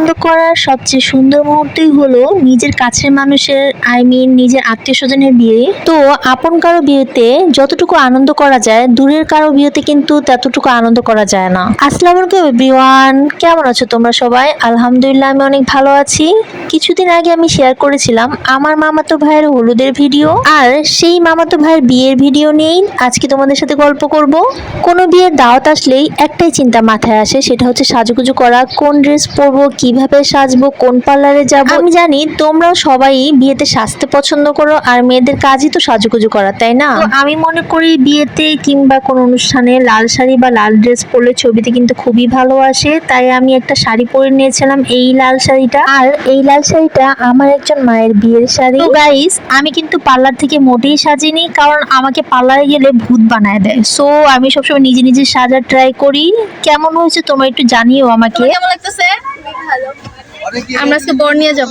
আনন্দ করার সবচেয়ে সুন্দর মুহূর্তই হলো নিজের কাছের মানুষের আই মিন নিজের আত্মীয় স্বজনের বিয়ে। তো আপন কারও বিয়েতে যতটুকু আনন্দ করা যায়, দূরের কারও বিয়েতে কিন্তু ততটুকু আনন্দ করা যায় না। আসসালামু আলাইকুম এভরিওয়ান কেমন আছো তোমরা সবাই? আলহামদুলিল্লাহ আমি অনেক ভালো আছি। কিছুদিন আগে আমি শেয়ার করেছিলাম আমার মামাতো ভাইয়ের হলুদের ভিডিও আর সেই মামাতো ভাইয়ের বিয়ের ভিডিও নিয়েই আজকে তোমাদের সাথে গল্প করব। কোনো বিয়ের দাওয়াত আসলেই একটাই চিন্তা মাথায় আসে, সেটা হচ্ছে সাজুগুজু করা, কোন ড্রেস পরবো কীভাবে সাজবো কোন পার্লারে যাব? আমি জানি তোমরাও সবাই বিয়েতে সাজতে পছন্দ করো আর মেয়েদের কাজই তো সাজুগুজু করা তাই না? আমি মনে করি বিয়েতে কিংবা কোনো অনুষ্ঠানে লাল শাড়ি বা লাল ড্রেস পরলে ছবিতে কিন্তু খুবই ভালো আসে তাই আমি একটা শাড়ি পরে নিয়েছিলাম এই লাল শাড়িটা। আর এই লাল শাড়িটা আমার একজন মায়ের বিয়ের শাড়ি। গাইস আমি কিন্তু পার্লার থেকে মোটেই সাজিনি কারণ আমাকে পার্লারে গেলে ভূত বানায় দেয়। সো আমি সবসময় নিজে নিজে সাজার ট্রাই করি। কেমন হয়েছে তোমরা একটু জানিও আমাকে। কেমন লাগতেছে? আমরা আজকে বর নিয়ে যাব।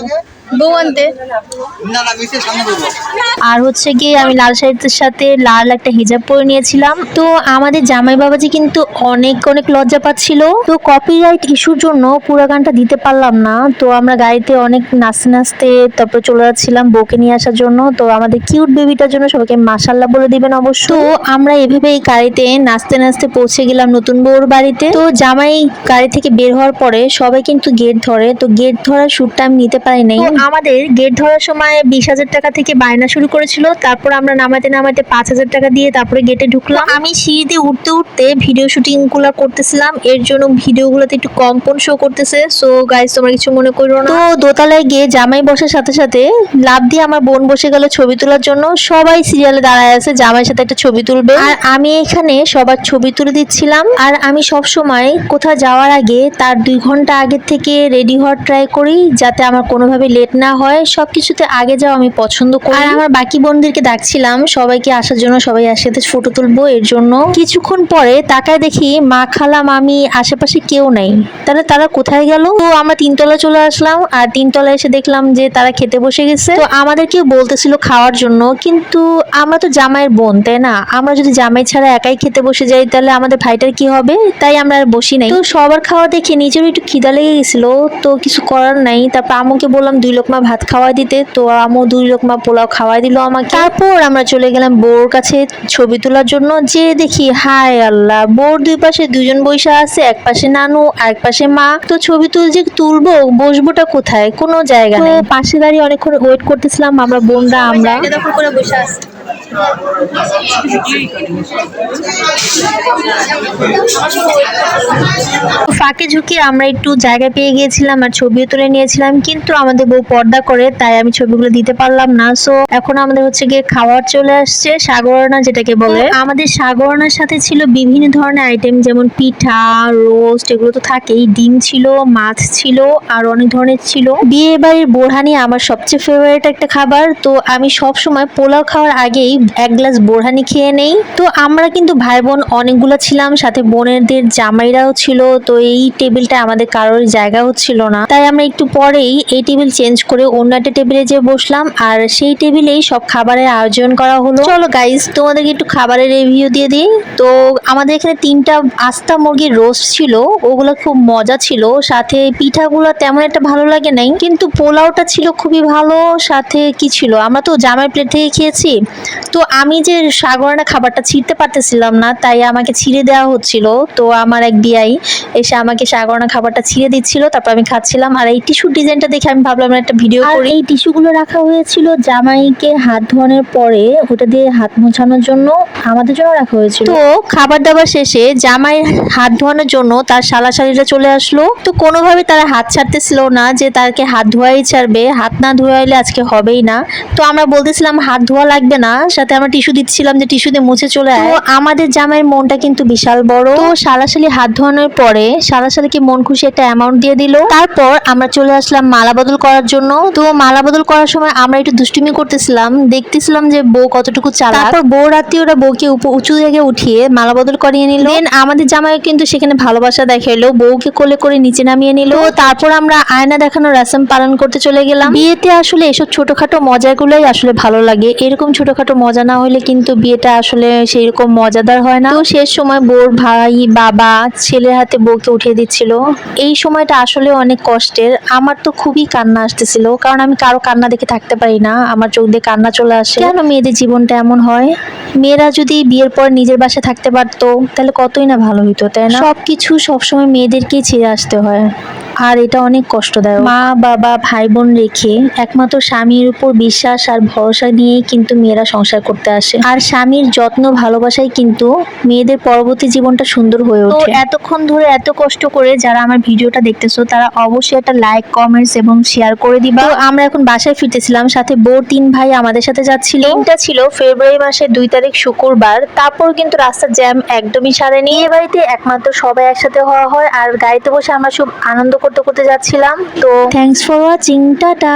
আর হচ্ছে কি আমি লাল শাড়ির সাথে লাল একটা হিজাব পরে নিয়েছিলাম। তো আমাদের জামাই বাবাজি কিন্তু অনেক অনেক লজ্জা পাচ্ছিল। তো কপিরাইট ইস্যুর জন্য পুরো গানটা দিতে পারলাম না। তো আমরা গাড়িতে অনেক নাচতে নাচতে তারপর চলে যাচ্ছিলাম বউকে নিয়ে আসার জন্য। তো আমাদের কিউট বেবিটার জন্য সবাইকে মাসাল্লাহ বলে দিবেন অবশ্য তো আমরা এভাবে গাড়িতে নাচতে নাচতে পৌঁছে গেলাম নতুন বউর বাড়িতে। তো জামাই গাড়ি থেকে বের হওয়ার পরে সবাই কিন্তু গেট ধরে। তো গেট ধরার শুটটা আমি নিতে পারি নাই। আমাদের গেট ধরার সময় বিশ হাজার টাকা থেকে বায়না শুরু করেছিল, তারপর আমরা নামাতে নামাতে পাঁচ হাজার টাকা দিয়ে তারপরে গেটে ঢুকলাম। আমি সিঁড়ি দিয়ে উঠতে উঠতে ভিডিও শুটিংগুলো করতেছিলাম, এর জন্য ভিডিও গুলোতে একটু কম্পন শো করতেছে। সো গাইস তোমরা কিছু মনে করো না। তো দোতলায় গিয়ে জামাই বসার সাথে সাথে লাভ দিয়ে আমার বোন বসে গেল ছবি তোলার জন্য। সবাই সিরিয়ালে দাঁড়ায় আছে, জামাইয়ের সাথে একটা ছবি তুলবে। আর আমি এখানে সবার ছবি তুলে দিচ্ছিলাম। আর আমি সব সময় কোথাও যাওয়ার আগে তার দুই ঘণ্টা আগের থেকে রেডি হওয়ার ট্রাই করি, যাতে আমার কোনোভাবে লেট না হয় সব কিছুতে আগে যাও, আমি পছন্দ করি। আর আমার বাকি বোনদেরকে ডাকছিলাম, সবাইকে আসার জন্য সবাই একসাথে ফটো তুলবো, এর জন্য। কিছুক্ষণ পরে তাকায় দেখি মা খালা মামি আশেপাশে কেউ নাই। তাহলে তারা কোথায় গেল? তো আমরা তিনতলা চলে আসলাম, আর তিনতলা এসে দেখলাম যে তারা খেতে বসে গেছে। তো আমাদেরকেও বলতেছিল খাওয়ার জন্য, কিন্তু আমরা তো জামাইয়ের বোন, তাই না? আমরা যদি জামাই ছাড়া একাই খেতে বসে যাই, তাহলে আমাদের ভাইটার কি হবে? তাই আমরা আর বসি নাই। তো সবার খাওয়া দেখে নিজেরও একটু খিদা লেগে গেছিল, তো কিছু করার নাই। তারপর আমুকে বললাম, দুই লোকমা ভাত খাওয়াই দিতে তো আমু দুই লোকমা পোলাও খাওয়াই দিল আমাকে। তারপর আমরা চলে গেলাম বউর কাছে ছবি তোলার জন্য যে দেখি হায় আল্লাহ বউর দুই পাশে দুজন বৈশা আছে এক পাশে নানু আর এক পাশে মা। তো ছবি তুল যে তুলবো বসবোটা কোথায়? কোনো জায়গা নেই। পাশে দাঁড়িয়ে অনেকক্ষণ ওয়েট করতেছিলাম আমরা বোনরা আমরা। করে বসে আছে। ফাঁকে ঝুঁকে আমরা একটু জায়গা পেয়ে গিয়েছিলাম আর ছবিও তুলে নিয়েছিলাম কিন্তু আমাদের বউ পর্দা করে তাই আমি ছবিগুলো দিতে পারলাম না। সো এখন আমাদের হচ্ছে গিয়ে খাওয়ার চলে আসছে সাগরনা যেটাকে বলে। আমাদের সাগরনার সাথে ছিল বিভিন্ন ধরনের আইটেম যেমন পিঠা রোস্ট এগুলো তো থাকেই। ডিম ছিল মাছ ছিল আর অনেক ধরনের ছিল। বিয়ে বাড়ির বোরহানি আমার সবচেয়ে ফেভারিট একটা খাবার। তো আমি সব সময় পোলাও খাওয়ার আগেই এক গ্লাস বোরহানি খেয়ে নেই। তো আমরা কিন্তু ভাই বোন অনেকগুলো ছিলাম, সাথে বোনেদের জামাইরাও ছিল, তো এই টেবিলটা আমাদের কারোর জায়গা হচ্ছিল না। তাই আমরা একটু পরেই এই টেবিল চেঞ্জ করে অন্য একটা টেবিলে যে বসলাম, আর সেই টেবিলেই সব খাবারের আয়োজন করা হলো। চলো গাইস তোমাদেরকে একটু খাবারের রিভিউ দিয়ে দিই। তো আমাদের এখানে তিনটা আস্তা মুরগির রোস্ট ছিল, ওগুলো খুব মজা ছিল, সাথে পিঠাগুলো তেমন একটা ভালো লাগে নাই, কিন্তু পোলাওটা ছিল খুবই ভালো, সাথে কি ছিল? আমরা তো জামাই প্লেট থেকে খেয়েছি, তো আমি যে সাগরানা খাবারটা ছিঁড়তে পারতেছিলাম না তাই আমাকে ছিঁড়ে দেওয়া হচ্ছিল। তো আমার এক বিয়াই এসে আমাকে সাগরনা খাবারটা ছিঁড়ে দিচ্ছিল তারপর আমি খাচ্ছিলাম। আর এই টিস্যুর ডিজাইনটা দেখে আমি ভাবলাম একটা ভিডিও করি। এই টিস্যুগুলো রাখা হয়েছিল জামাইকে হাত ধোয়ানোর পরে ওটা দিয়ে হাত মোছানোর জন্য আমাদের জন্য রাখা হয়েছিল। তো খাবার দাবার শেষে জামাই হাত ধোয়ানোর জন্য তার শালা শাড়িটা চলে আসলো। তো কোনোভাবে তারা হাত ছাড়তেছিল না যে তাকে হাত ধোয়াই ছাড়বে হাত না ধোয়াইলে আজকে হবেই না। তো আমরা বলতেছিলাম হাত ধোয়া লাগবে না। সাথে আমরা টিস্যু দিচ্ছিলাম যে টিস্যু দিয়ে মুছে চলে আয়। আমাদের জামাইয়ের মনটা কিন্তু বিশাল বড়। তো শালাশালি হাত ধোয়ানোর পরে শালাশালিকে মন খুশি একটা অ্যামাউন্ট দিয়ে দিল। তারপর আমরা চলে আসলাম মালা বদল করার জন্য। তো মালা বদল করার সময় আমরা একটু দুষ্টুমি করতেছিলাম। দেখতেছিলাম যে বউ কতটুকু চালা তারপর বউ আত্মীয়রা বউকে উপ- উঁচু জায়গায় উঠিয়ে মালা বদল করিয়ে নিল। দেন আমাদের জামাই কিন্তু সেখানে ভালোবাসা দেখাইলো। বউকে কোলে করে নিচে নামিয়ে নিল। তারপর আমরা আয়না দেখানোর রাসম পালন করতে চলে গেলাম। বিয়েতে আসলে এসব ছোটখাটো মজাগুলোই আসলে ভালো লাগে। এরকম ছোটখাটো মজা না হলে কিন্তু বিয়েটা আসলে সেইরকম মজাদার হয় না? তো শেষ সময় বোর ভাই বাবা ছেলের হাতে বউকে উঠিয়ে দিচ্ছিল। এই সময়টা আসলে অনেক কষ্টের। আমার তো খুবই কান্না আসতেছিল কারণ আমি কারও কান্না দেখে থাকতে পারি না। আমার চোখ দিয়ে কান্না চলে আসে। কেন মেয়েদের জীবনটা এমন হয়? মেয়েরা যদি বিয়ের পর নিজের বাসায় থাকতে পারতো তাহলে কতই না ভালো হইতো তাই না? সবকিছু সবসময় মেয়েদেরকেই ছেড়ে আসতে হয়। আর এটা অনেক কষ্টদায়ক। মা বাবা ভাই বোন রেখে একমাত্র স্বামীর উপর বিশ্বাস আর ভরসা নিয়েই কিন্তু মেয়েরা সংসার করতে আসে। আর স্বামীর যত্ন ভালোবাসাই কিন্তু মেয়েদের পরবর্তী জীবনটা সুন্দর হয়ে ওঠে। এতক্ষণ ধরে এত কষ্ট করে যারা আমার ভিডিওটা দেখতেছো তারা অবশ্যই একটা লাইক কমেন্টস এবং শেয়ার করে দিবা। আমরা এখন বাসায় ফিরতেছিলাম সাথে বোর তিন ভাই আমাদের সাথে যাচ্ছিল। দিনটা ছিল ফেব্রুয়ারি মাসের দুই তারিখ শুক্রবার। তারপর কিন্তু রাস্তার জ্যাম একদমই সারেনি। এ বাড়িতে একমাত্র সবাই একসাথে হওয়া হয় আর গাড়িতে বসে আমরা সব আনন্দ করতে করতে যাচ্ছিলাম তো থ্যাংকস ফর ওয়াচিং টাটা!